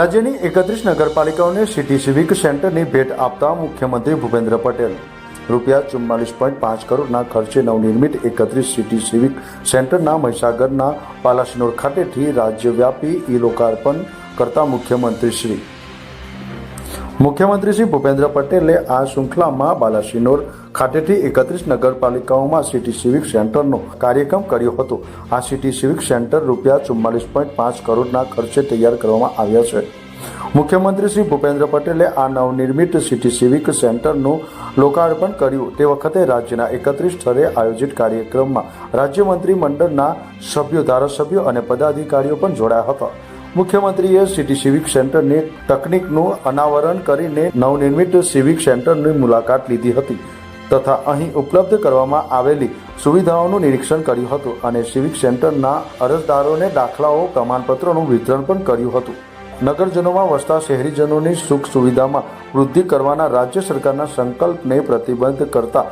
રાજ્યની એકત્રીસ નગરપાલિકાઓને city civic સેન્ટરની ભેટ આપતા મુખ્યમંત્રી ભૂપેન્દ્ર પટેલ. રૂપિયા ચુમ્માલીસ પોઈન્ટ પાંચ કરોડના ખર્ચે નવનિર્મિત એકત્રીસ સિટી સિવિક સેન્ટરના મહીસાગરના પાલાસિનોર ખાતેથી રાજ્યવ્યાપી ઈ લોકાર્પણ કરતા મુખ્યમંત્રી શ્રી. મુખ્યમંત્રી શ્રી ભૂપેન્દ્ર પટેલે આ શૃંખલામાં બાલાસિનોર ખાતેથી એકત્રીસ નગરપાલિકાઓમાં સિટી સિવિક સેન્ટરનો કાર્યક્રમ કર્યો હતો. આ સિટી સિવિક સેન્ટર રૂપિયા ચુમ્માલીસ પોઈન્ટ પાંચ કરોડના ખર્ચે તૈયાર કરવામાં આવ્યા છે. મુખ્યમંત્રી શ્રી ભૂપેન્દ્ર પટેલે આ નવનિર્મિત સિટી સિવિક સેન્ટરનું લોકાર્પણ કર્યું. તે વખતે રાજ્યના એકત્રીસ સ્થળે આયોજિત કાર્યક્રમમાં રાજ્ય મંત્રીમંડળના સભ્યો, ધારાસભ્યો અને પદાધિકારીઓ પણ જોડાયા હતા. મુખ્યમંત્રીએ સિટી સિવિક સેન્ટરની તકનીકનું અનાવરણ કરીને નવનિર્મિત સિવિક સેન્ટરની મુલાકાત લીધી હતી તથા અહીં ઉપલબ્ધ કરવામાં આવેલી સુવિધાઓનું નિરીક્ષણ કર્યું હતું અને સિવિક સેન્ટરના અરજદારોને દાખલાઓ, પ્રમાણપત્રોનું વિતરણ પણ કર્યું હતું. નગરજનોમાં વસતા શહેરીજનોની સુખ સુવિધામાં વૃદ્ધિ કરવાના રાજ્ય સરકારના સંકલ્પને પ્રતિબંધ કરતા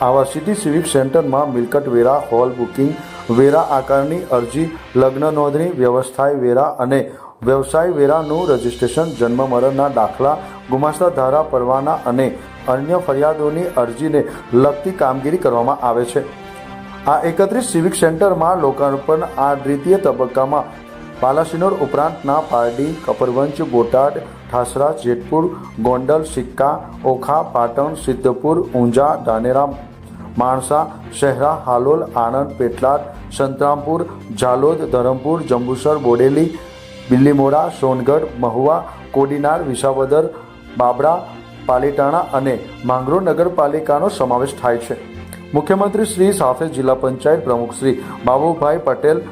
આવા સિટી સિવિક સેન્ટરમાં મિલકત વેરા, હોલ બુકિંગ, વેરા આકારની અરજી, લગ્ન નોંધણી, વ્યવસાય વેરા અને વ્યવસાય વેરાનું રજિસ્ટ્રેશન, જન્મ મરણના દાખલા, ગુમાસ્તા ધારા પરવાના અને અન્ય ફરિયાદોની અરજીને લગતી કામગીરી કરવામાં આવે છે. આ એકત્રીસ સિવિક સેન્ટરમાં લોકાર્પણ આ દ્વિતીય તબક્કામાં પાલાસિનોર ઉપરાંતના પારડી કપરવંજ, બોટાદ ઠાસરા જેતપુર, ગોંડલ, સિક્કા, ઓખા, પાટણ, સિદ્ધપુર, ઊંઝા ધાનેરા માણસા, શહેરા, હાલોલ, આણંદ, પેટલાદ, સંતરામપુર, ઝાલોદ, ધરમપુર, જંબુસર, બોડેલી બિલ્લીમોરા સોનગઢ, મહુવા, કોડીનાર, વિસાવદર, બાબરા પાલીટાણા અને માંગરોળ નગરપાલિકાનો સમાવેશ થાય છે. મુખ્યમંત્રી શ્રી સાથે જિલ્લા પંચાયત પ્રમુખ શ્રી બાબુભાઈ પટેલ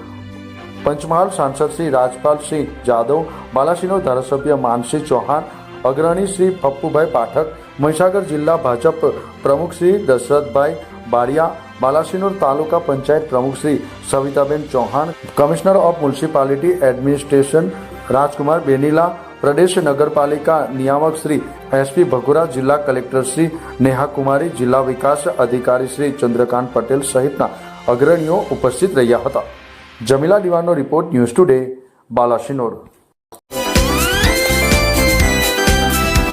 પંચમહાલ સાંસદ શ્રી રાજપાલસિંહ જાદવ, બાલાસિનોર ધારાસભ્ય માનસિંહ ચૌહાણ, અગ્રણી શ્રી પપ્પુભાઈ પાઠક, મહીસાગર જિલ્લા ભાજપ પ્રમુખ શ્રી દશરથભાઈ બારિયા, બાલાસિનોર તાલુકા પંચાયત પ્રમુખ Shri Savitaben Chauhan, commissioner of municipality administration Rajkumar Benila, પ્રદેશ નગરપાલિકા નિયામક શ્રી એસપી ભગુરા, જિલ્લા કલેક્ટર શ્રી નેહા કુમારી જિલ્લા વિકાસ અધિકારી શ્રી ચંદ્રકાંત પટેલ સહિતના અગ્રણીઓ ઉપસ્થિત રહ્યા હતા. જમીલા દિવાનો રિપોર્ટ ન્યૂઝ ટુડે બાલાસિનોર